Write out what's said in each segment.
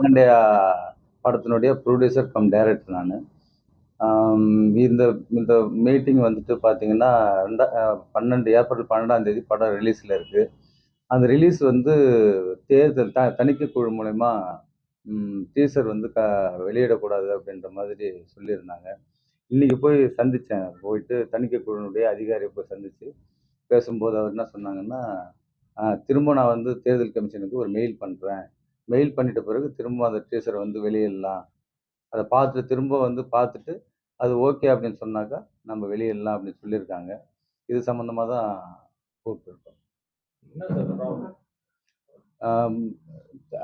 பாப்பகண்டையா படத்தினுடைய producer cum director நான். இந்த இந்த மீட்டிங் வந்துட்டு பார்த்தீங்கன்னா ரெண்டா பன்னெண்டு ஏப்ரல் பன்னெண்டாம் தேதி படம் ரிலீஸில் இருக்குது அந்த ரிலீஸ் வந்து தேர்தல் த தணிக்கை குழு மூலயமா டீசர் வந்து க வெளியிடக்கூடாது அப்படின்ற மாதிரி சொல்லியிருந்தாங்க. இன்னைக்கு போய் சந்தித்தேன் போயிட்டு தணிக்கை குழுனுடைய அதிகாரியை போய் சந்தித்து பேசும்போது அவர் என்ன சொன்னாங்கன்னா திரும்ப நான் வந்து தேர்தல் கமிஷனுக்கு ஒரு மெயில் பண்ணுறேன் மெயில் பண்ணிட்ட பிறகு திரும்ப அந்த டீசரை வந்து வெளியிடலாம். அதை பார்த்துட்டு திரும்ப வந்து பார்த்துட்டு அது ஓகே அப்படின்னு சொன்னாக்கா நம்ம வெளியிடலாம் அப்படின்னு சொல்லியிருக்காங்க. இது சம்மந்தமாக தான் கூப்பிட்டுருக்கோம்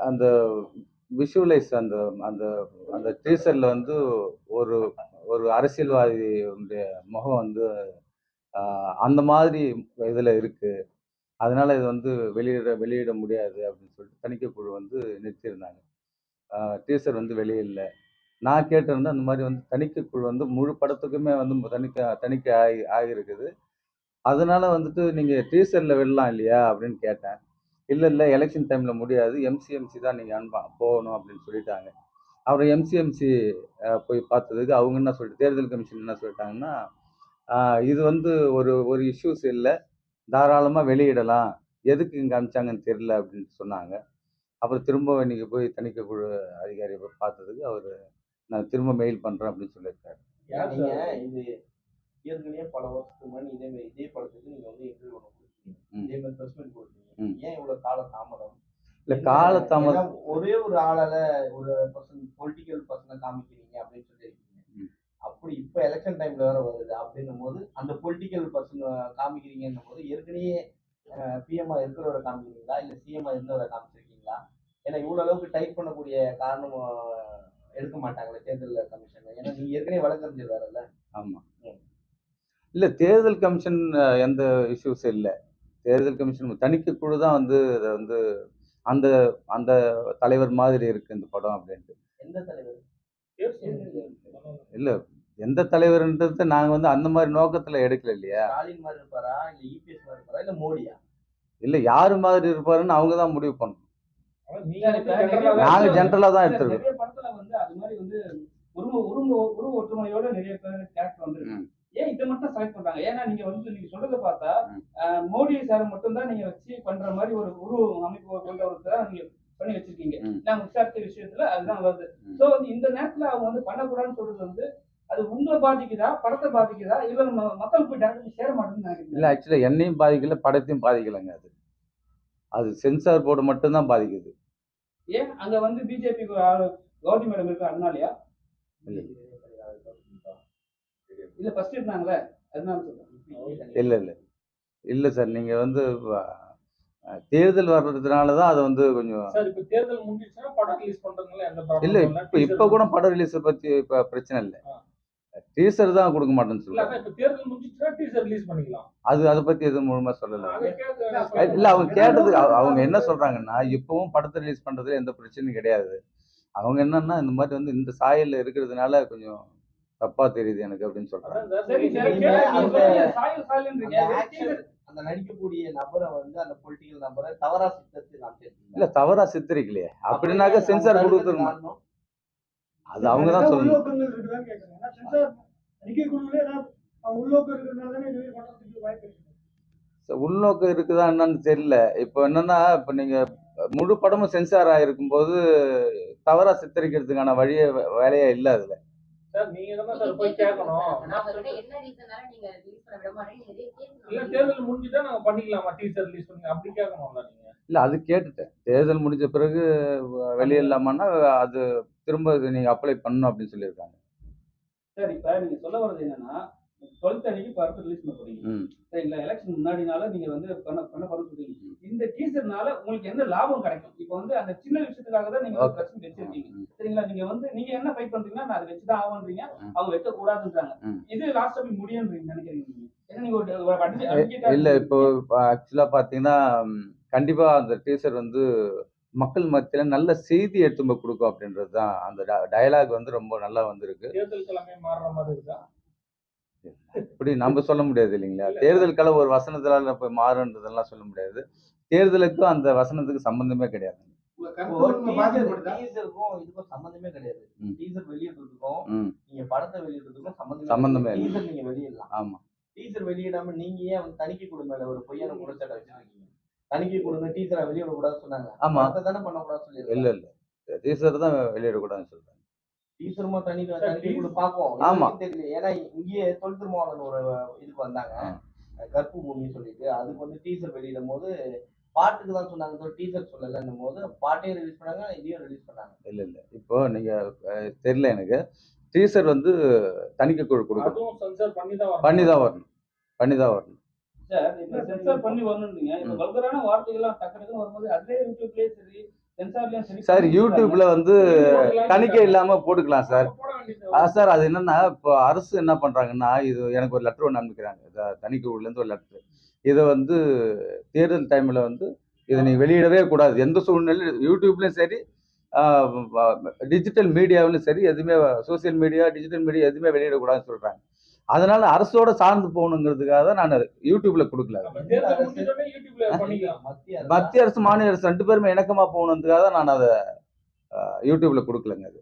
அந்த விஷுவலைஸ் அந்த அந்த அந்த டீசரில் வந்து ஒரு ஒரு அரசியல்வாதியுடைய முகம் வந்து அந்த மாதிரி இதில் இருக்குது அதனால் இது வந்து வெளியிட வெளியிட முடியாது அப்படின்னு சொல்லிட்டு தணிக்கை குழு வந்து நிறுத்தியிருந்தாங்க. டீசர் வந்து வெளியிடல நான் கேட்டிருந்தேன் அந்த மாதிரி வந்து தணிக்கை குழு வந்து முழு படத்துக்குமே வந்து தணிக்கை தணிக்கை ஆகி ஆகியிருக்குது. அதனால வந்துட்டு நீங்கள் டீசரில் விடலாம் இல்லையா அப்படின்னு கேட்டேன். இல்லை இல்லை எலெக்ஷன் டைமில் முடியாது. எம்சிஎம்சி தான் நீங்கள் அனுப்ப போகணும் அப்படின்னு சொல்லிட்டாங்க. அப்புறம் எம்சிஎம்சி போய் பார்த்ததுக்கு அவங்க என்ன சொல்லிட்டு தேர்தல் கமிஷன் என்ன சொல்லிட்டாங்கன்னா இது வந்து ஒரு ஒரு இஷ்யூஸ் இல்லை. தாராளமாக வெளியிடலாம் எதுக்கு இங்கே அனுப்பிச்சாங்கன்னு தெரியல அப்படின்னு சொன்னாங்க அப்புறம் திரும்ப இன்னைக்கு போய் தணிக்கை குழு அதிகாரியை போய் பார்த்ததுக்கு அவர் நான் திரும்ப மெயில் பண்ணுறேன் அப்படின்னு சொல்லியிருக்காரு இது ஏற்கனவே பல வருஷத்துக்கு முன்னாடி இதே மாதிரி இதே படத்துக்கு நீங்க வந்து இன்டர்வியூ ஒன்று கொடுத்தீங்க ம். இதே மாதிரி கொடுத்தீங்க ம். ஏன் இவ்வளவு கால தாமதம் இல்லை ஏன்னா ஒரே ஒரு ஆளால ஒரு பர்சன் பொலிட்டிக்கல் பர்சனை காமிக்கிறீங்க அப்படின்னு ம். அப்படி இப்ப எலெக்ஷன் டைம்ல வேற வருது. அப்படின்னும் போது அந்த பொலிட்டிக்கல் பர்சன் காமிக்கிறீங்கன்னும் போது ஏற்கனவே பிஎம்ஆ இருக்கிறவரை காமிக்கிறீங்களா? இல்ல சிஎம்ஆ இருந்தவரை காமிச்சிருக்கீங்களா? ஏன்னா இவ்வளவு அளவுக்கு டைப் பண்ணக்கூடிய காரணம் எடுக்க மாட்டாங்களே தேர்தல் கமிஷன். ஏன்னா நீங்க ஏற்கனவே வழக்கறிஞர் வேறல்ல ஆமாம் ம். இல்லை தேர்தல் கமிஷன் எந்த இஷ்யூஸ் இல்லை. தேர்தல் கமிஷன் தணிக்கை குழு தான் வந்து அதை வந்து அந்த அந்த தலைவர் மாதிரி இருக்கு இந்த படம் அப்படின்ட்டு. எந்த தலைவர்? இல்லை எந்த தலைவர்ன்றது நாங்கள் வந்து அந்த மாதிரி நோக்கத்தில் எடுக்கல இல்லையா? ஸ்டாலின் மாதிரி இருப்பாரா? இல்ல இபிஎஸ் மாதிரி இருப்பாரா? இல்ல மோடியா? இல்லை யார் மாதிரி இருப்பாருன்னு அவங்க தான் முடிவு பண்ணணும். நீங்க வந்து நாங்க ஜென்ரலாக தான் எடுத்துருக்கோம். படத்துல வந்து அது மாதிரி வந்து உருவ உருவ உருவ ஒற்றுமையோட நிறைய பேர் கேரக்டர் ம். ஏன் இதை மட்டும் செலக்ட் பண்றாங்க? ஏன்னா நீங்க வந்து நீங்க சொல்றதை பார்த்தா மோடி சார் மட்டும் தான் நீங்க வச்சு பண்ற மாதிரி ஒரு உருவ அமைப்பு கொண்ட ஒருத்தரை நீங்க பண்ணி வச்சிருக்கீங்க. நாங்க விசாரிச்ச விஷயத்துல அதுதான் வருது. சோ வந்து இந்த நேரத்துல அவங்க வந்து பண்ணக்கூடாதுன்னு சொல்றது வந்து அது உங்களை பாதிக்குதா? படத்தை பாதிக்குதா? இல்ல நம்ம மக்கள் போய் டேரக்ட் சேர மாட்டேன்னு இல்லை ஆக்சுவலாக என்னையும் பாதிக்கல படத்தையும் பாதிக்கலைங்க அது. அது சென்சார் போர்டு மட்டும்தான் பாதிக்குது. ஏன்? அங்க வந்து பிஜேபி கௌரி மேடம் இருக்கு அதனாலயா இல்ல. ஃபர்ஸ்ட் இருந்தாங்களே? அதனால சொல்றேன். இல்லை இல்லை. இல்லை சார் நீங்கள் வந்து தேர்தல் வர்றதுனால தான் அதை வந்து கொஞ்சம் சார் இப்ப தேர்தல் முடிஞ்சிச்சுன்னா படம் ரிலீஸ் பண்றதுனால எந்த இல்லை இப்போ இப்போ கூட படம் ரிலீஸை இப்போ பிரச்சனை இல்லை. டீசர் தான் கொடுக்க மாட்டேன்னு இல்ல சொல்லுவாங்க அது அதை பற்றி எதுவும் முழுமையாக சொல்லலை இல்ல அவங்க கேட்டது அவ- அவங்க என்ன சொல்றாங்கன்னா இப்பவும் படத்தை ரிலீஸ் பண்றதுல எந்த பிரச்சனையும் கிடையாது. அவங்க என்னன்னா இந்த மாதிரி வந்து இந்த சாயல்ல இருக்கிறதுனால கொஞ்சம் தப்பா தெரியுது எனக்கு அப்படின்னு சொல்றாங்க. அந்த- நடிக்கக்கூடிய நபரை வந்து அந்த பொலிட்டிக்கல் நபரை தவறா சித்தத்தை இல்ல தவறா சித்தரிக்கலையே. அப்படின்னாக்க சென்சார் கொடுத்துருமா அது அவங்க தான் சொல்லணும். உள்நோக்கம் இருக்குதா என்னன்னு தெரியல. இப்போ என்னன்னா இப்போ நீங்க முழு படமும் சென்சார் ஆகிருக்கும் போது தவறா சித்தரிக்கிறதுக்கான வழியே வேலையே இல்லை அதுல. சார் நீங்க தான் சார் போய் கேட்கணும் அவர்கிட்ட என்ன ரீசனால நீங்க ரிலீஸ் பண்ண விட மாட்டேங்க நிறைய இல்ல கேட்கணும் தேர்தல் முடிஞ்சுட்டா நாங்க பண்ணிக்கலாமா? டீசர் ரிலீஸ் பண்ணி அப்படி கேட்கணும்ல நீங்க. இல்ல அது கேட்டுட்டேன். தேர்தல் முடிஞ்ச பிறகு வ- வெளியிடலாமான்னா அது திரும்ப இது நீங்க அப்ளை பண்ணணும் அப்படின்னு சொல்லியிருக்காங்க. சரி இப்ப நீங்க சொல்ல வர்றது என்னன்னா டுவெல்த் அன்னைக்கு படத்தை ரிலீஸ் பண்ண போறீங்க. சரிங்களா? எலெக்ஷன் முன்னாடினால நீங்க வந்து பண்ண பண்ண போற சொல்றீங்க இந்த டீசர்னால உங்களுக்கு என்ன லாபம் கிடைக்கும்? இப்போ வந்து அந்த சின்ன விஷயத்துக்காக தான் நீங்க. பிரச்சனை வச்சிருக்கீங்க. சரிங்களா? நீங்க வந்து நீங்க என்ன ஃபைட் பண்றீங்கன்னா நான் அதை வச்சுதான் ஆகுன்றீங்க. அவங்க வைக்க கூடாதுன்றாங்க. இது லாஸ்ட் போய் முடியும்ன்றீங்க நினைக்கிறீங்க ஏன்னா நீங்க ஒரு இல்ல. இப்போ ஆக்சுவலா பாத்தீங்கன்னா ம், கண்டிப்பா அந்த டீசர் வந்து மக்கள் மத்தியில நல்ல செய்தி எடுத்து போய் கொடுக்கும் அப்படின்றது தான். அந்த டயலாக் வந்து ரொம்ப நல்லா வந்திருக்கு. தேர்தல் கிழமை மாறுற மாதிரி இருக்கா? இப்படி நம்ம சொல்ல முடியாது இல்லைங்களா? இல்ல. தேர்தல் கால ஒரு வசனத்தினால போய் மாறுன்றதெல்லாம் சொல்ல முடியாது. தேர்தலுக்கும் அந்த வசனத்துக்கு சம்பந்தமே கிடையாது. சம்பந்தமே கிடையாது. டீசர் வெளியிடுறதுக்கும் ம். நீங்க படத்தை வெளியிடுறதுக்கும் சம்பந்தமே. டீசர் நீங்க வெளியிடலாம். ஆமா. டீசர் வெளியிடாம நீங்க ஏன் வந்து தணிக்கை மேல ஒரு பொய்யான குற்றச்சாட்டை வச்சிருக்கீங்க தணிக்கை குழுங்க டீசரை வெளியிட கூடாதுன்னு சொன்னாங்க. ஆமா. அதை தானே பண்ணக்கூடாதுன்னு சொல்லி இல்ல இல்ல. டீசர் தான் வெளியிடக்கூடாதுன்னு சொல்றேன் டீசருமா தனி தணிக்கை குழு பார்ப்போம். ஆமா. தெரியல ஏன்னா இங்கேயே தொல் திருமாவளவன் ஒரு இதுக்கு வந்தாங்க. கற்பு பூமின்னு சொல்லிட்டு. அதுக்கு வந்து டீசர் வெளியிடும் போது பாட்டுக்கு தான் சொன்னாங்க. டீசர் சொல்லலைன்னும் போது பாட்டையும் ரிலீஸ் பண்ணாங்க இதையும் ரிலீஸ் பண்ணாங்க. இல்ல இல்ல. இப்போ நீங்க தெரியல எனக்கு. டீசர் வந்து தணிக்கை குழு கொடுக்கணும். அதுவும் சென்சார் பண்ணி தான் பண்ணி தான் வரணும். பண்ணி தான் வரணும். சார் இப்ப சென்சார் பண்ணி வரணும்னீங்க இப்ப ம். வல்கரான வார்த்தைகள்லாம் டக்கு டக்குன்னு வரும்போது அதுலயே யூடியூப்லயே சரி சென்சார்லயும் சரி சார் யூடியூப்ல வந்து தணிக்கை இல்லாம போட்டுக்கலாம் சார். சார் அது என்னன்னா இப்போ அரசு என்ன பண்றாங்கன்னா இது எனக்கு ஒரு லெட்டர் ஒன்று அனுப்பிக்கிறாங்க. தணிக்கை இருந்து ஒரு லெட்டர் இதை வந்து தேர்தல் டைம்ல வந்து இதை நீங்க வெளியிடவே கூடாது. எந்த சூழ்நிலையும் யூடியூப்லயும் சரி டிஜிட்டல் மீடியாவிலும் சரி எதுவுமே சோசியல் மீடியா டிஜிட்டல் மீடியா எதுவுமே வெளியிடக்கூடாதுன்னு சொல்றாங்க. அதனால அரசோட சார்ந்து போகணுங்கிறதுக்காக தான் நான் யூடியூப்ல கொடுக்கல. மத்திய அரசு? மாநில அரசு ரெண்டு பேருமே இணக்கமா போகணுன்றதுக்காக தான் நான் அதை யூடியூப்ல கொடுக்கலங்க அது.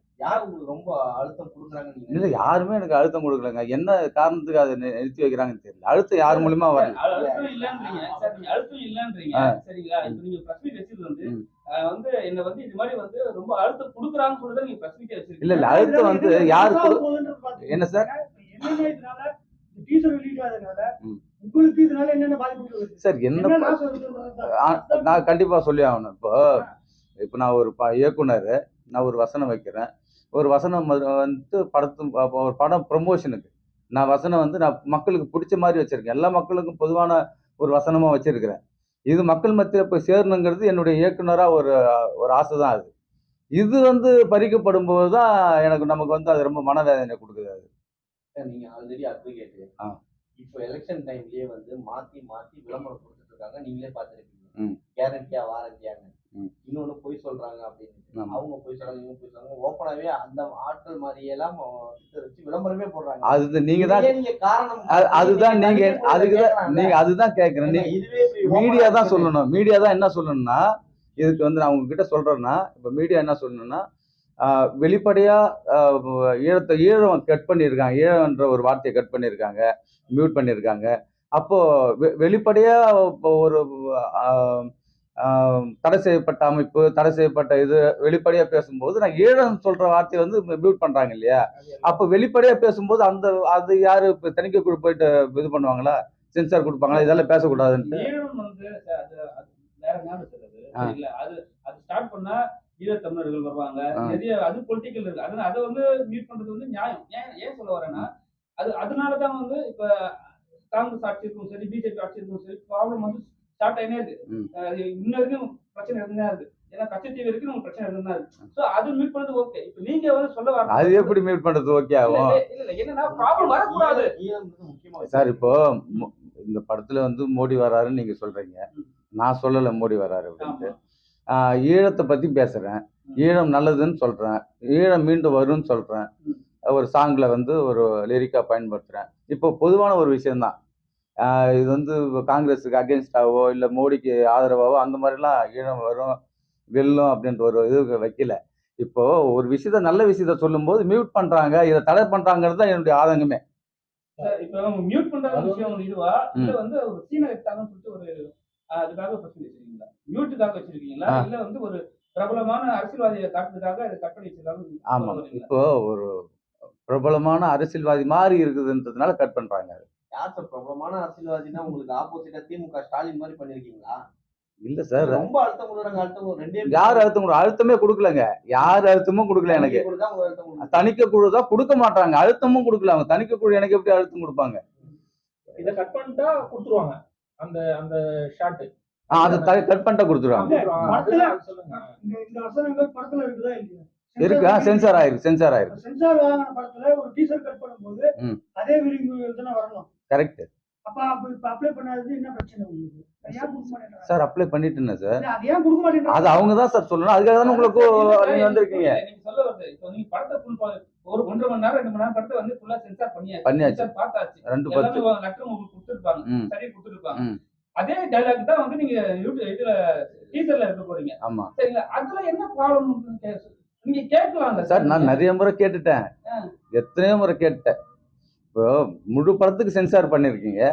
ரொம்ப அழுத்தம் கொடுக்குறாங்கன்னு நீங்க இல்லை யாருமே எனக்கு அழுத்தம் கொடுக்கலங்க. என்ன காரணத்துக்கு அதை நிறுத்தி வைக்கிறாங்கன்னு தெரியல. அழுத்தம் யார் மூலியமா வரல. அழுத்தம் இல்லன்றீங்க. சரிங்களா? இப்ப நீங்க மீட் வச்சது வந்து வந்து என்ன வந்து இது மாதிரி வந்து ரொம்ப அழுத்தம் குடுக்குறாங்கன்னு நீங்க வச்சிருக்கீங்க. இல்ல இல்ல அழுத்தம் வந்து யாரு கொடு போகுதுன்றது பாத்தீங்கன்னா, என்ன சார்? என்னென்ன இதனால டீசர் வெளியிடாதனால ம். உங்களுக்கு இதனால என்னென்ன பாதிப்புகள் வருது? சார் என்ன என்ன ப- நான் கண்டிப்பா சொல்லி ஆகணும். இப்போ இப்போ நான் ஒரு இயக்குனர் நான் ஒரு வசனம் வைக்கிறேன். ஒரு வசனம் வந்து படத்து ஒரு படம் ப்ரொமோஷனுக்கு நான் வசனம் வந்து நான் மக்களுக்கு பிடிச்ச மாதிரி வச்சிருக்கேன். எல்லா மக்களுக்கும் பொதுவான ஒரு வசனமா வச்சிருக்கிறேன். இது மக்கள் மத்தியில் போய் சேரணுங்கிறது என்னுடைய இயக்குனரா ஒரு ஒரு ஆசை தான் அது. இது வந்து பறிக்கப்படும் போது தான் எனக்கு நமக்கு வந்து அது ரொம்ப மனவேதனை கொடுக்குது அது. நீங்க ஆல்ரெடி அட்வொகேட் ஆ. இப்போ எலெக்ஷன் டைம்லயே வந்து மாத்தி மாத்தி விளம்பரம் கொடுத்துட்டு இருக்காங்க நீங்களே பார்த்துருப்பீங்க. ம். கேரண்டியா வாரண்டியான்னு ம். இன்னொன்னு பொய் சொல்றாங்க அப்படின்னு. அவங்க பொய் சொல்றாங்க இவங்க பொய் சொல்றாங்க. ஓப்பனாவே அந்த ஆட்கள் மாதிரியெல்லாம் வச்சு விளம்பரமே போடுறாங்க. அது நீங்க தான் நீங்க காரணம். அது- அதுதான் நீங்க தணிக்கை குழுல அதுக்கு தான் கேட்கலாம்ல. நீங்க அதுதான் கேட்குறேன். ஏன்னா இதுவே மீடியா தான் சொல்லணும். மீடியா தான் என்ன சொல்லணும்னா இதுக்கு வந்து நான் உங்ககிட்ட சொல்றேன்னா இப்போ மீடியா என்ன சொல்லணும்னா ஆஹ் வெளிப்படையா ஆஹ் ஈழத்தை ஈழம் கட் பண்ணியிருக்காங்க ஈழம்ன்ற ஒரு வார்த்தையை கட் பண்ணியிருக்காங்க மியூட் பண்ணியிருக்காங்க அப்போ வெ- வெளிப்படையா இப்போ ஒரு தடை செய்யப்பட்ட அமைப்பு தடை செய்யப்பட்ட இது வெளிப்படையா பேசும்போது நான் ஈழம் சொல்ற வார்த்தையை வந்து மியூட் பண்றாங்க இல்லையா? அப்போ வெளிப்படையா பேசும்போது அந்த அது யாரு இப்போ தணிக்கை குழு போயிட்டு இது பண்ணுவாங்களா? சென்சார் கொடுப்பாங்களா? இதெல்லாம் பேசக்கூடாதுன்ட்டு. பண்ணா ஈழத்தமிழர்கள் வருவாங்க. நிறைய அது பொலிட்டிக்கல் இருக்கு. அதனால அதை வந்து மீட் பண்றது வந்து நியாயம். ஏன் ஏன் சொல்ல வரேன்னா அது அதனாலதான் வந்து இப்ப காங்கிரஸ் ஆட்சி இருக்கும் சரி பிஜேபி ஆட்சி இருக்கும் சரி ப்ராப்ளம் வந்து ஸ்டார்ட் ஆயினே இருக்கு. இன்ன வரைக்கும் பிரச்சனை இருந்தே இருக்கு. ஏன்னா கச்சத்தீவு வரைக்கும் நமக்கு பிரச்சனை இருந்தா இருக்கு. சோ அது மீட் பண்றது ஓகே இப்ப நீங்க வந்து சொல்ல வர அது எப்படி மியூட் பண்றது ஓகே ஆகும்? இல்ல இல்ல என்னன்னா ப்ராப்ளம் வரக்கூடாது. ஈழம்ன்றது முக்கியமா சார் இப்போ இந்த படத்துல வந்து மோடி வராருன்னு நீங்க சொல்றீங்க. நான் சொல்லல மோடி வராரு அப்படின்ட்டு. ஆஹ் ஈழத்தை பத்தி பேசுறேன். ஈழம் நல்லதுன்னு சொல்றேன். ஈழம் மீண்டும் வரும்னு சொல்றேன். ஒரு சாங்ல வந்து ஒரு லிரிக்கா பயன்படுத்துறேன். இப்போ பொதுவான ஒரு விஷயம்தான். ஆஹ் இது வந்து காங்கிரஸுக்கு அகேன்ஸ்டாவோ இல்லை மோடிக்கு ஆதரவாவோ அந்த மாதிரிலாம் ஈழம் வரும் வெல்லும் அப்படின்ற ஒரு இது வைக்கல. இப்போ ஒரு விஷயத்த நல்ல விஷயத்த சொல்லும்போது மியூட் பண்றாங்க இதை தடை பண்றாங்கிறது தான் என்னுடைய ஆதங்கமே. இப்ப மியூட் பண்ற விஷயம் இதுவா? வந்து ஒரு சீனை ஒரு அதுக்காக பிரச்சனை வச்சிருக்கீங்களா? மியூட்டுக்காக வச்சிருக்கீங்களா. இல்ல வந்து ஒரு பிரபலமான அரசியல்வாதியை காட்டுறதுக்காக அதை கட் பண்ணி வச்சிருக்காங்க? ஆமா. இப்போ ஒரு பிரபலமான அரசியல்வாதி மாதிரி இருக்குதுன்றதுனால கட் பண்றாங்க யார் சார் பிரபலமான அரசியல்வாதினா உங்களுக்கு ஆப்போசிட்டா திமுக ஸ்டாலின் மாதிரி பண்ணிருக்கீங்களா? இல்ல சார் ரொம்ப அழுத்தம் கொடுக்குறாங்க அழுத்தம். ரெண்டே யார் அழுத்தம் கொடு அழுத்தமே கொடுக்கலங்க. யார் அழுத்தமும் கொடுக்கல எனக்கு. தணிக்கை குழு தான் கொடுக்க மாட்டாங்க. அழுத்தமும் கொடுக்கல. அவங்க தணிக்கை குழு எனக்கு எப்படி அழுத்தம் கொடுப்பாங்க? இதை கட் பண்ணிட்டா கொடுத்துருவாங்க. அந்த அந்த ஷாட் அதை கட் பண்ணிட்டா கொடுத்துருவாங்க. சொல்லுங்க. இந்த வசனங்கள் படத்துல இருக்குதா இல்லையா? இருக்கு. சென்சார் ஆயிருக்கு சென்சார் ஆயிருக்கு. சென்சார் படத்துல ஒரு டீசர் கட் பண்ணும்போது. அதே விதிமுறைகள் தானே வரணும். கரெக்ட். அப்ப அப்ப இப்ப அப்ளை பண்ணாதது என்ன பிரச்சனை உங்களுக்கு? சார் அப்ளை பண்ணிட்டேன் சார். இல்ல, அது ஏன் கொடுக்க மாட்டேங்கிறாங்க? அது அவங்க தான் சார் சொல்லணும். அதுக்காக தானே உங்களுக்கு நீங்க வந்திருக்கீங்க. ஒரு ஒன்றரை மணி நேரம் ரெண்டு மணி நேரம் படத்தை வந்து ஃபுல்லா சென்சார் பண்ணியாச்சு. பண்ணியாச்சு. பார்த்தாச்சு. ரெண்டு பத்து. லெட்டர் உங்களுக்கு கொடுத்துருப்பாங்க. சரி கொடுத்துருப்பாங்க. அதே டைலாக் தான் வந்து நீங்க யூடியூப் இதுல டீசர்ல இருக்க போறீங்க. ஆமா. சரிங்களா? அதுல என்ன ப்ராப்ளம் நீங்க கேட்கலாம்ல சார் நான் நிறைய முறை கேட்டுட்டேன். எத்தனையோ முறை கேட்டுட்டேன். இப்போ முழு படத்துக்கு சென்சார் பண்ணிருக்கீங்க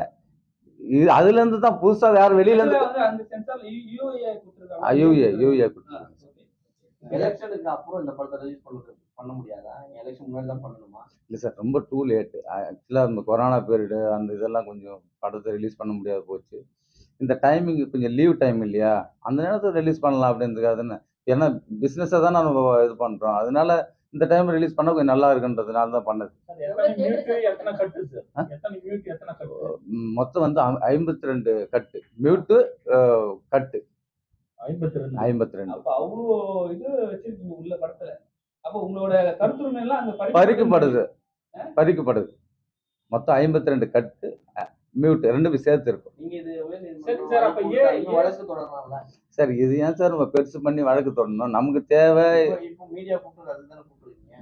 இது அதுல இருந்து தான் புதுசா வேற வெளியில இருந்து வந்து அந்த சென்சார் யூஏ கொடுத்துருக்காங்க. யூஏ யூஏ எலெக்ஷனுக்கு அப்புறம் இந்த படத்தை ரிலீஸ் பண்ண பண்ண முடியாதா? எலெக்ஷன் முன்னாடி தான் பண்ணணுமா? இல்லை சார் ரொம்ப டூ லேட்டு ஆக்சுவலாக இந்த கொரோனா பீரியடு அந்த இதெல்லாம் கொஞ்சம் படத்தை ரிலீஸ் பண்ண முடியாது போச்சு. இந்த டைமிங் கொஞ்சம் லீவ் டைம் இல்லையா? அந்த நேரத்தில் ரிலீஸ் பண்ணலாம் அப்படின்றதுக்காக ஏன்னா பிஸ்னஸை தான் நம்ம இது பண்ணுறோம் அதனால இந்த டைம் ரிலீஸ் பண்ண கொஞ்சம் நல்லா இருக்குன்றதுனால தான் பண்ணது. சார், எத்தனை மியூட்டு எத்தனை கட்டு சார்? எத்தனை மியூட் எத்தனை கட்டு ம், மொத்தம் வந்து ஐம்பத்தி ரெண்டு கட்டு மியூட்டு கட்டு ஐம்பத்தி ரெண்டு ஐம்பத்தி ரெண்டு அப்ப அவ்வளோ இது வச்சிருக்கீங்க உள்ள படத்துல. அப்ப உங்களோட கருத்துரிமை எல்லாம் அங்க பறிக்கப்படுது. பறிக்கப்படுது. மொத்தம் ஐம்பத்தி ரெண்டு கட்டு மியூட் ரெண்டுமே சேர்த்து இருக்கும் நீங்க இது சரி சார், அப்ப ஏன் இன்னும் வழக்கு தொடரலாம்ல? சார் இது ஏன் சார் நம்ம பெருசு பண்ணி வழக்கு தொடரணும்? நமக்கு தேவை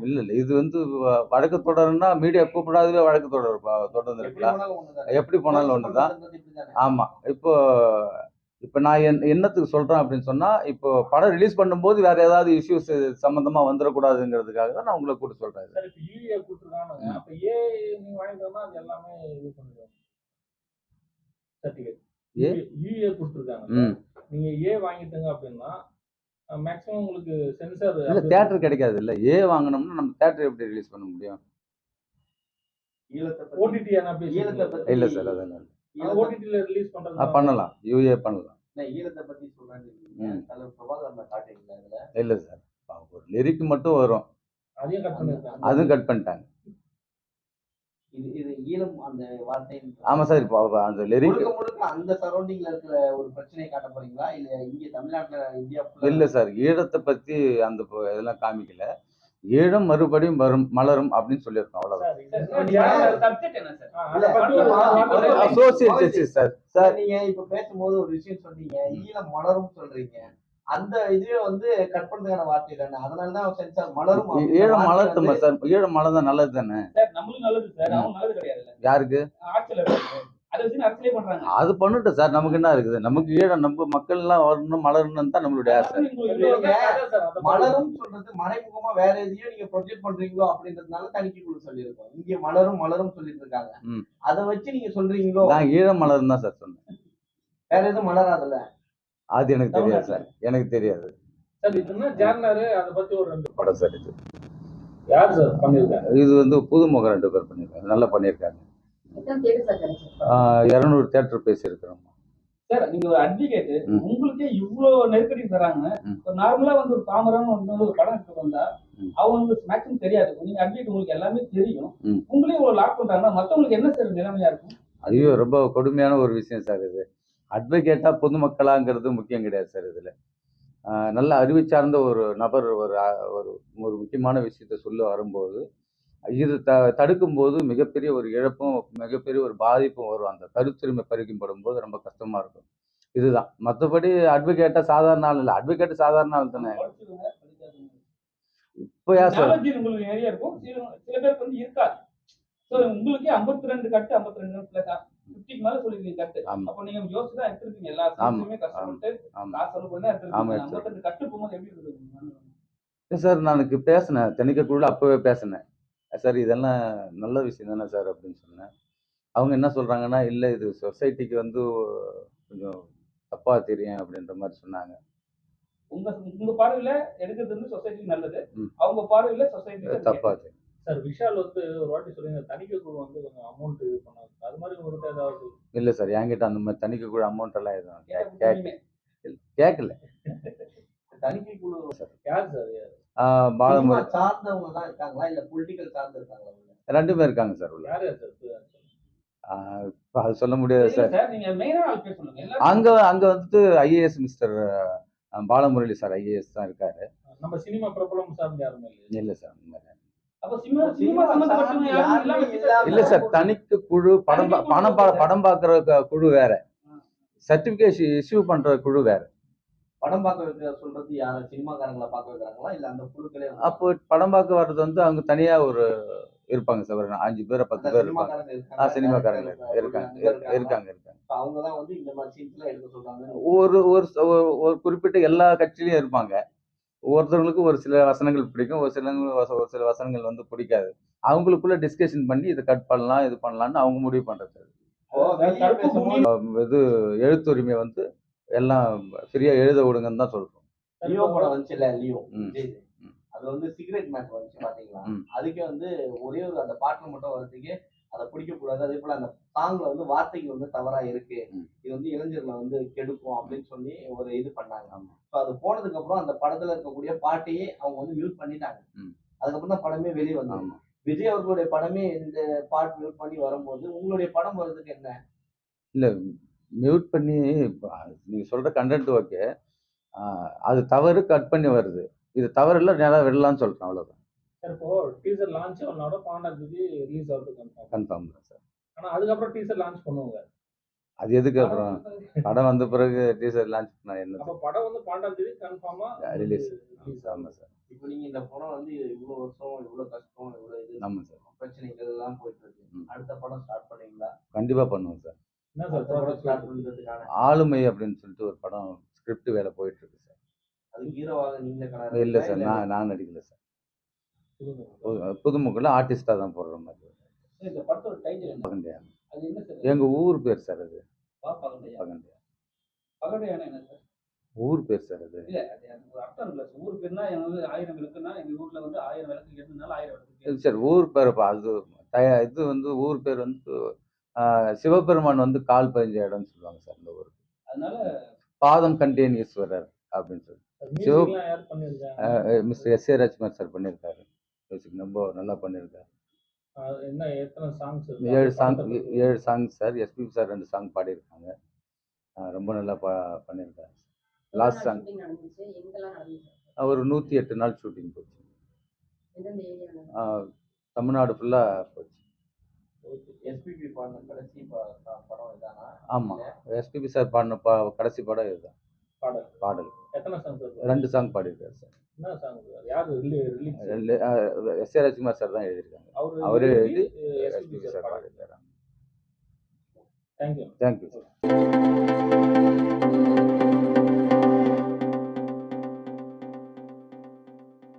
இல்ல இல்ல இது வந்து வ- வழக்கு தொடருன்னா மீடியா கூப்பிடாதவே வழக்கு தொடர் தொடர்ந்து எப்படி இருக்கலாம். போனாலும் ஒண்ணுதான்? எப்படி போனாலும் ஒண்ணுதான்? ஆமா இப்போ இப்போ நான் என் என்னத்துக்கு சொல்றேன் அப்படின்னு சொன்னா இப்போ படம் ரிலீஸ் பண்ணும்போது வேற ஏதாவது இஷ்யூஸ் சம்பந்தமா வந்துடக்கூடாதுங்கிறதுக்காக தான் நான் உங்களை கூட்டு சொல்றேன் இது. சார் இப்போ யூஏ கொடுத்துருக்காங்க அப்ப ஏ நீங்க வாங்கிட்டோம்னா அது எல்லாமே இது பண்ணிடுவோம் சர்டிஃபிகேட் ஏ? யூஏ கொடுத்துருக்காங்க ம். நீங்க ஏ வாங்கிட்டீங்க அப்படின்னா மேக்ஸிமம் உங்களுக்கு சென்சார் இல்ல தேட்டர் கிடைக்காது. இல்ல ஏ வாங்கினோம்னா நம்ம தேட்டர் எப்படி ரிலீஸ் பண்ண முடியும்? இல்ல சார் அதெல்லாம் ஓடிடில ரிலீஸ் பண்ணலாம். யூஏ பண்ணலாம். ஈழத்தை காட்டுறீங்களா இதுல இல்ல சார். ஒரு லிரிக் மட்டும் வரும். அதையும் கட் பண்ணிருக்காங்க. அதுவும் கட் பண்ணிட்டாங்க. இது இது ஈழம் அந்த வார்த்தை ஆமா சார் இப்போ அந்த லிரிக் முழுக்க முழுக்க அந்த சரௌண்டிங்ல இருக்கிற ஒரு பிரச்சனையை காட்ட போறீங்களா? இல்ல இங்க தமிழ்நாட்டுல இந்தியா இல்ல சார் ஈழத்தை பத்தி அந்த இதெல்லாம் காமிக்கல. ஈழம் மறுபடியும் வரும் மலரும் அப்படின்னு சொல்லியிருக்கோம் அவ்வளவுதான். என்ன சார் ஜஸ்டிஸ் சார் சார் நீங்க இப்ப பேசும்போது ஒரு விஷயம் சொன்னீங்க ஈழம் மலரும் சொல்றீங்க. அந்த இதுவே வந்து கட் பண்றதுக்கான வார்த்தை தானே. அதனாலதான் சென்சார் மலரும் ஈழம் மலர்த்துமா சார்? ஈழம் மலர் தான் நல்லது தானே? சார் நம்மளும் நல்லது சார். அவங்க நல்லது கிடையாது யாருக்கு? அதை பண்ணட்டும் சார். நமக்கு என்ன இருக்குது? நமக்கு ஈழம் நம்ம மக்கள் எல்லாம் வரணும் மலரணும் தான் நம்மளுடைய ஆசை. இது மலரும் சொல்றது மறைமுகமா வேற எதையோ நீங்க ப்ரொஜெக்ட் பண்றீங்களோ அப்படின்றதுனால தணிக்கை குழு சொல்லியிருக்கோம். இங்க மலரும் மலரும் சொல்லிட்டு இருக்காங்க. அதை வச்சு நீங்க சொல்றீங்களோ? நான் ஈழம் மலர்னு தான் சார் சொன்னேன். வேற எதுவும் மலராதுல்ல? அது எனக்கு தெரியாது சார். எனக்கு தெரியாது. சார் அதை பத்தி ஒரு ரெண்டு படம் சார் இது. யார் சார் பண்ணிருக்காங்க இது வந்து புதுமுகம் ரெண்டு பேர் பண்ணியிருக்காங்க. நல்லா பண்ணியிருக்காங்க. இரநூறு தேட்டர் பேசியிருக்கிறோம். சார் நீங்க ஒரு அட்வொகேட். உங்களுக்கே இவ்வளவு நெருக்கடி தராங்க. நார்மலா வந்து ஒரு காமரான் வந்து ஒரு படம் எடுத்து வந்தா. அவங்களுக்கு மேக்ஸிமம் தெரியாது. நீங்க அட்வொகேட் உங்களுக்கு எல்லாமே தெரியும். உங்களே இவ்வளவு லாக் பண்றாங்கன்னா மத்தவங்களுக்கு என்ன சார் நிலைமையா இருக்கும்? ஐயோ ரொம்ப கொடுமையான ஒரு விஷயம் சார் இது. அட்வொகேட்டா பொதுமக்களாங்கிறது முக்கியம் கிடையாது சார் இதுல. ஆஹ் நல்ல அறிவு சார்ந்த ஒரு நபர் ஒரு ஒரு முக்கியமான விஷயத்த சொல்ல வரும்போது இது த தடுக்கும்போது மிகப்பெரிய ஒரு இழப்பும் மிகப்பெரிய ஒரு பாதிப்பும் வரும். அந்த கருத்துரிமை பறிக்கப்படும் போது ரொம்ப கஷ்டமா இருக்கும். இதுதான். மற்றபடி அட்வொகேட்டா சாதாரண ஆள் இல்லை. அட்வொகேட் சாதாரண ஆள் தானே. இப்போ யார் சார் உங்களுக்கு நிறைய இருக்கும். சில சில பேருக்கு வந்து இருக்காது. ஸோ உங்களுக்கே 52 ரெண்டு கட்டு 52 ரெண்டு பிளஸ் ஃபிஃப்டிக்கு மேல சொல்லிருக்கீங்க கட்டு. அப்போ நீங்க யோசிச்சு தான் எடுத்திருப்பீங்க. எல்லா சீன்ஸுமே கஷ்டப்பட்டு காசு செலவு பண்ணி ஆமா, எடுத்திருப்பீங்க 52 கட்டு போகும்போது எப்படி இருக்குது? சார் நான் பேசினேன். தெனிக்கக்குள்ள அப்போவே பேசினேன். சார் இதெல்லாம் நல்ல விஷயம் தானே சார் அப்படின்னு சொன்னேன். அவங்க என்ன சொல்கிறாங்கன்னா இல்லை இது சொசைட்டிக்கு வந்து கொஞ்சம் தப்பாக தெரியும் அப்படின்ற மாதிரி சொன்னாங்க. உங்க உங்க பார்வையில எடுக்கிறது வந்து சொசைட்டி நல்லது. அவங்க பார்வையில சொசைட்டி தப்பாக தெரியும். சார் விஷால் வந்து ஒரு வாட்டி சொல்லுங்க தணிக்கை குழு வந்து கொஞ்சம் அமௌண்ட் இது பண்ணாங்க அது மாதிரி உங்கள்கிட்ட ஏதாவது இல்லை சார் என்கிட்ட அந்த மாதிரி தனிக்கக்குள்ள அமௌண்ட் எல்லாம் எதுவும் கே- கேட்க கேட்க கேட்கல. தணிக்கை குழு யார் சார் சினிமா சார்ந்தவங்க தான் இருக்காங்களா? இல்ல பொலிட்டிக்கல் சார்ந்து இருக்காங்களா உள்ள? ரெண்டு பேர் இருக்காங்க சார் உள்ள. யார் யார் சார் ஆஹ் இப்ப அது சொல்ல முடியாது சார். அங்க அங்க வந்துட்டு IAS mister Balamurali sir IAS தான் இருக்காரு. நம்ம சினிமா பிரபலம் சார்ந்த யாருமே இல்லை இல்லை சார் இல்ல. சார் தனிக்கு குழு படம் பா- பணம் படம் பார்க்குற க- குழு வேற. சர்டிபிகேஷன் இஷ்யூ பண்ற குழு வேற. படம் பார்க்க வைக்க சொல்றது யார? சினிமாக்காரங்களை பார்க்க வைக்கிறாங்களா? இல்ல அந்த குழுக்களே அப்போ படம் பார்க்க வர்றது வந்து அவங்க தனியா ஒரு இருப்பாங்க சார். அஞ்சு பேர் பத்து பேர் இருப்பாங்க. சினிமாக்காரங்க இருக்காங்க. இருக்காங்க. இருக்காங்க. இருக்காங்க. இருக்காங்க இப்ப அவங்க தான் வந்து இந்த மாதிரி எடுக்க சொல்றாங்க. ஒரு ஒரு ஒரு- ஒரு குறிப்பிட்ட எல்லா கட்சியிலையும் இருப்பாங்க. ஒருத்தவங்களுக்கு ஒரு சில வசனங்கள் பிடிக்கும். ஒரு சிலவங்களுக்கு ஒரு சில வசனங்கள் வந்து பிடிக்காது. அவங்களுக்குள்ள டிஸ்கஷன் பண்ணி இதை கட் பண்ணலாம் இது பண்ணலாம்னு அவங்க முடிவு பண்றது. இது எழுத்துரிமை வந்து எல்லாம் ஃப்ரீயா எழுத விடுங்கன்னு தான் சொல்றோம். லியோ படம் வந்துச்சுல்ல லியோ. அது வந்து சிகரெட் மேட் வந்துச்சு பாத்தீங்களா. அதுக்கே வந்து ஒரே ஒரு அந்த பாட்டுல மட்டும் வரதுக்கு அதை பிடிக்க கூடாது அதே போல அந்த சாங்ல வந்து வார்த்தைகள் வந்து தவறா இருக்கு. இது வந்து இளைஞர்களை வந்து கெடுக்கும் அப்படின்னு சொல்லி ஒரு இது பண்ணாங்க. ஸோ அது போனதுக்கு அப்புறம் அந்த படத்துல இருக்கக்கூடிய பாட்டையே அவங்க வந்து மியூட் பண்ணிட்டாங்க. அதுக்கப்புறம் தான் படமே வெளியே வந்தது. ஆமா. விஜய் அவர்களுடைய படமே இந்த பாட் மியூட் பண்ணி வரும்போது உங்களுடைய படம் வர்றதுக்கு என்ன? இல்ல மியூட் பண்ணி இப்ப நீங்க சொல்ற கண்டென்ட் ஓகே அது தவறு கட் பண்ணி வருது. இது தவறு இல்லை விடலாம்னு சொல்றேன் அவ்வளவுதான். சார் இப்போ டீசர் லான்ச் ஆனோட பன்னெண்டாம் தேதி ரிலீஸ் ஆகுது கன்ஃபார்ம் கன்ஃபார்ம் தான் சார் ஆனா அதுக்கப்புறம் டீசர் லான்ச் பண்ணுவாங்க. அது எதுக்கு அப்புறம்? படம் வந்த பிறகு டீசர் லான்ச் பண்ண என்ன அப்ப படம் வந்து பன்னெண்டாம் தேதி கன்ஃபார்மா ரிலீஸ் Release. ஆமாம் சார். இப்போ நீங்க இந்த படம் வந்து இவ்வளவு வருஷம் இவ்வளவு கஷ்டம் இவ்வளவு இது ஆமாம் சார். பிரச்சனைகள் எல்லாம் போயிட்டு இருக்கு. அடுத்த படம் ஸ்டார்ட் பண்ணுவீங்களா? கண்டிப்பா பண்ணுவோம் சார். ஆளுமை அப்படின்னு சொல்லிட்டு ஒரு படம் ஸ்கிரிப்ட் வேலை போயிட்டு இருக்கு சார். அது இல்லை சார் நான் நான் நடிக்கல சார். புது- புதுமுக்கில் ஆர்டிஸ்டாக தான் போடுற மாதிரி. இந்த படத்தோட டைட்டில் என்ன? பகண்டையா அது என்ன சார்? எங்க ஊர் பேர் சார் அது. பகண்டையா பகண்டையா பகண்டையான என்ன சார்? ஊர் பேர் சார் அது. ஆயிரம் சார் ஊர் பேர் பா- அது இது வந்து ஊர் பேர் வந்து சிவபெருமான் வந்து கால் பதிஞ்ச இடம்னு சொல்லுவாங்க சார் இந்த ஊர் அதனால பாதம் கண்டேன் ஈஸ்வரர் அப்படின்னு சொல்லி. பண்ணிருக்காங்க mister S A Rajkumar sir பண்ணியிருக்காரு. மியூசிக் ரொம்ப நல்லா பண்ணியிருக்காரு. ஏழு சாங் ஏழு சாங் சார். எஸ்பிபி சார் ரெண்டு சாங் பாடியிருக்காங்க. ரொம்ப நல்லா பா பண்ணியிருக்காரு லாஸ்ட் சாங் ஒரு நூற்றி எட்டு நாள் ஷூட்டிங் போச்சு. தமிழ்நாடு ஃபுல்லாக போச்சு. எஸ்பிபி பாடின கடைசி படம் இதானா? ஆமாம் எஸ்பிபி சார் பாடின பா கடைசி படம் இதுதான். பாடல். பாடல். எத்தனை சாங்ஸ் ரெண்டு சாங் பாடியிருக்காரு சார். என்ன சாங் யார் எஸ் ஏ ராஜ்குமார் சார் தான் எழுதியிருக்காங்க. அவரு அவரே எழுதி எஸ்பிபி சார் பாடியிருக்காரு thank you thank you sir